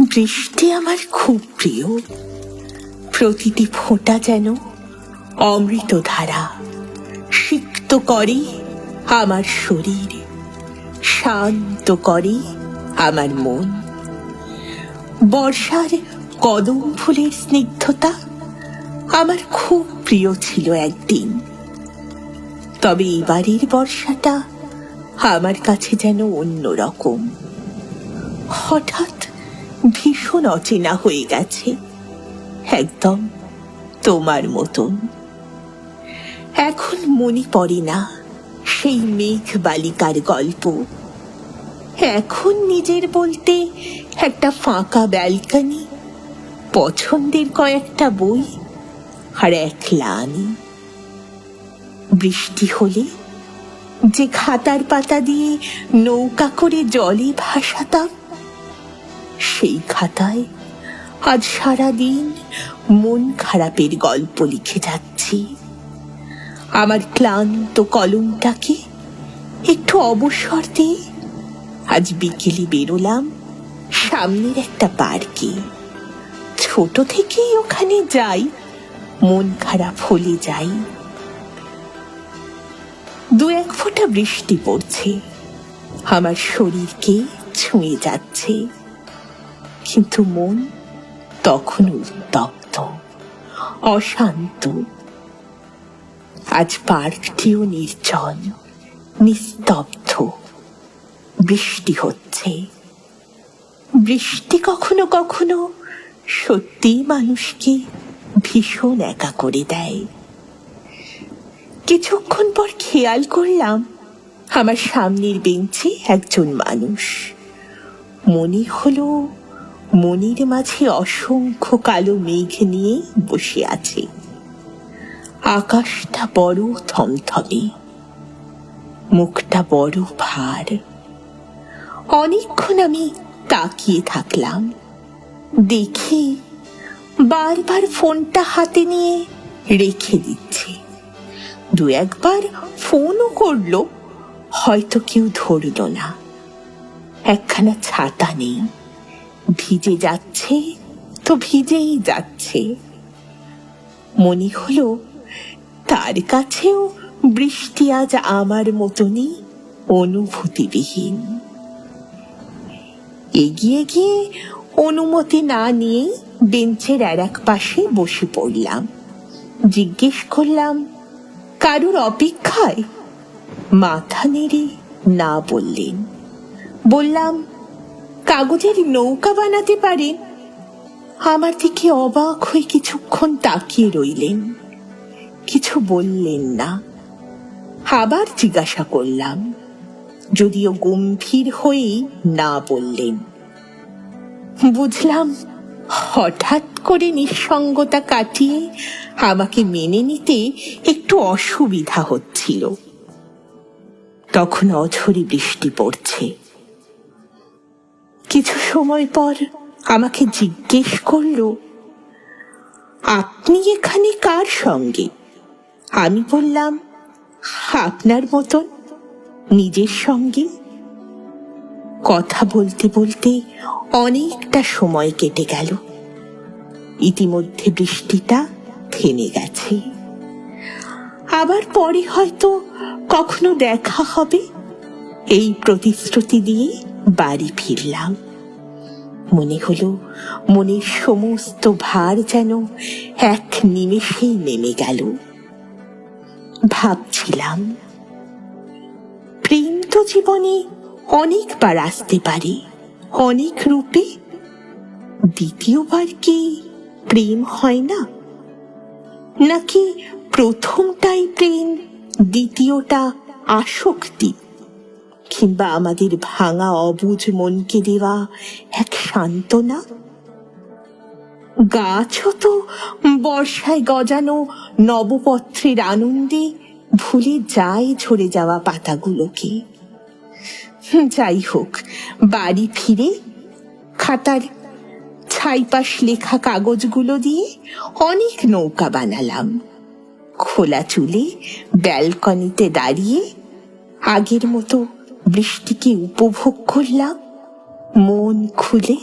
বৃষ্টি আমার খুব প্রিয়। প্রতিটি ফোঁটা যেন অমৃত ধারা সিক্ত করে আমার শরীর, শান্ত করে আমার মন। বর্ষার কদম ফুলের স্নিগ্ধতা আমার খুব প্রিয় ছিল একদিন। তবে এবারের বর্ষাটা আমার কাছে যেন অন্যরকম। হঠাৎ ভীষণ অচেনা হয়ে গেছে। একদম তোমার মতন। এখন মনে পড়ে না সেই মেঘ বালিকার গল্প। এখন নিজের বলতে একটা ফাঁকা ব্যালকানি, পছন্দের কয়েকটা বই আর একলা আনি। বৃষ্টি হলে যে খাতার পাতা দিয়ে নৌকা করে জলে ভাসাতাম সেই খাতায় আজ সারাদিন মন খারাপের গল্প লিখে যাচ্ছি। আমার ক্লান্ত কলমটাকে একটু অবসর দিয়ে আজ বিকেলে বেরোলাম সামনের একটা পার্কে। ছোট থেকেই ওখানে যাই, মন খারাপ হলে যাই। দু এক ফোঁটা বৃষ্টি পড়ছে, আমার শরীরকে ছুঁয়ে যাচ্ছে। কিন্তু মন তখন উত্তপ্ত অশান্ত। আজ পার্কটিও নির্জন, নিস্তব্ধ। বৃষ্টি হচ্ছে। বৃষ্টি কখনো কখনো সত্যি মানুষকে ভীষণ একা করে দেয়। কিছুক্ষণ পর খেয়াল করলাম, আমার সামনের বেঞ্চে একজন মানুষ। মনে হলো মনের মাঝে অসংখ্য কালো মেঘ নিয়ে বসে আছে। আকাশটা বড় থমথমে, মুখটা বড় ভার। অনেকক্ষণ আমি তাকিয়ে থাকলাম, দেখি বারবার ফোনটা হাতে নিয়ে রেখে দিচ্ছে। দু একবার ফোনও করল, হয়তো কেউ ধরল না। একখানা ছাতা নেই। ভিজে যাচ্ছে, তো ভিজেই যাচ্ছে। মনে হলো, তার কাছেও বৃষ্টি আজ আমার মতনই অনুভূতিবিহীন। এগিয়ে গিয়ে অনুমতি না নিয়ে বেঞ্চের আর এক পাশে বসে পড়লাম। জিজ্ঞেস করলাম, কারুর অপেক্ষায়? মাথা নেড়ে না বললেন। বললাম কাগজের নৌকা বানাতে পারেন আমার দিকে অবাক হয়ে কিছুক্ষণ তাকিয়ে রইলেন। কিছু বললেন না। আবার জিজ্ঞাসা করলাম, যদিও গম্ভীর হয়েই না বললেন। বুঝলাম, হঠাৎ করে নিঃসঙ্গতা কাটিয়ে আমাকে মেনে নিতে একটু অসুবিধা হচ্ছিল। তখন অঝরি বৃষ্টি পড়ছে। সময় পর আমাকে জিজ্ঞেস করল, আপনি এখানে কার সঙ্গে? আমি বললাম, আপনার মতন নিজের সঙ্গে। কথা বলতে বলতে অনেকটা সময় কেটে গেল। ইতিমধ্যে বৃষ্টিটা থেমে গেছে। আবার পরে হয়তো কখনো দেখা হবে। এই প্রতিশ্রুতি দিয়ে বাড়ি ফিরলাম। মনে হলো মনের সমস্ত ভার যেন এক নিমেষেই নেমে গেল। ভাবছিলাম, প্রেম তো জীবনে অনেকবার আসতে পারে, অনেক রূপে। দ্বিতীয়বার কি প্রেম হয় না? নাকি প্রথমটাই প্রেম, দ্বিতীয়টা আসক্তি কিংবা আমাদের ভাঙা অবুঝ মনকে দেওয়া এক সান্ত্বনা? গাছও তো বর্ষায় গজানো নবপত্রের আনন্দে ভুলে যায় ঝরে যাওয়া পাতাগুলোকে। যাই হোক, বাড়ি ফিরে খাতার ছাইপাশ লেখা কাগজগুলো দিয়ে অনেক নৌকা বানালাম। খোলা চুলে ব্যালকনিতে দাঁড়িয়ে আগের মতো বৃষ্টিকে উপভোগ করলাম মন খুলে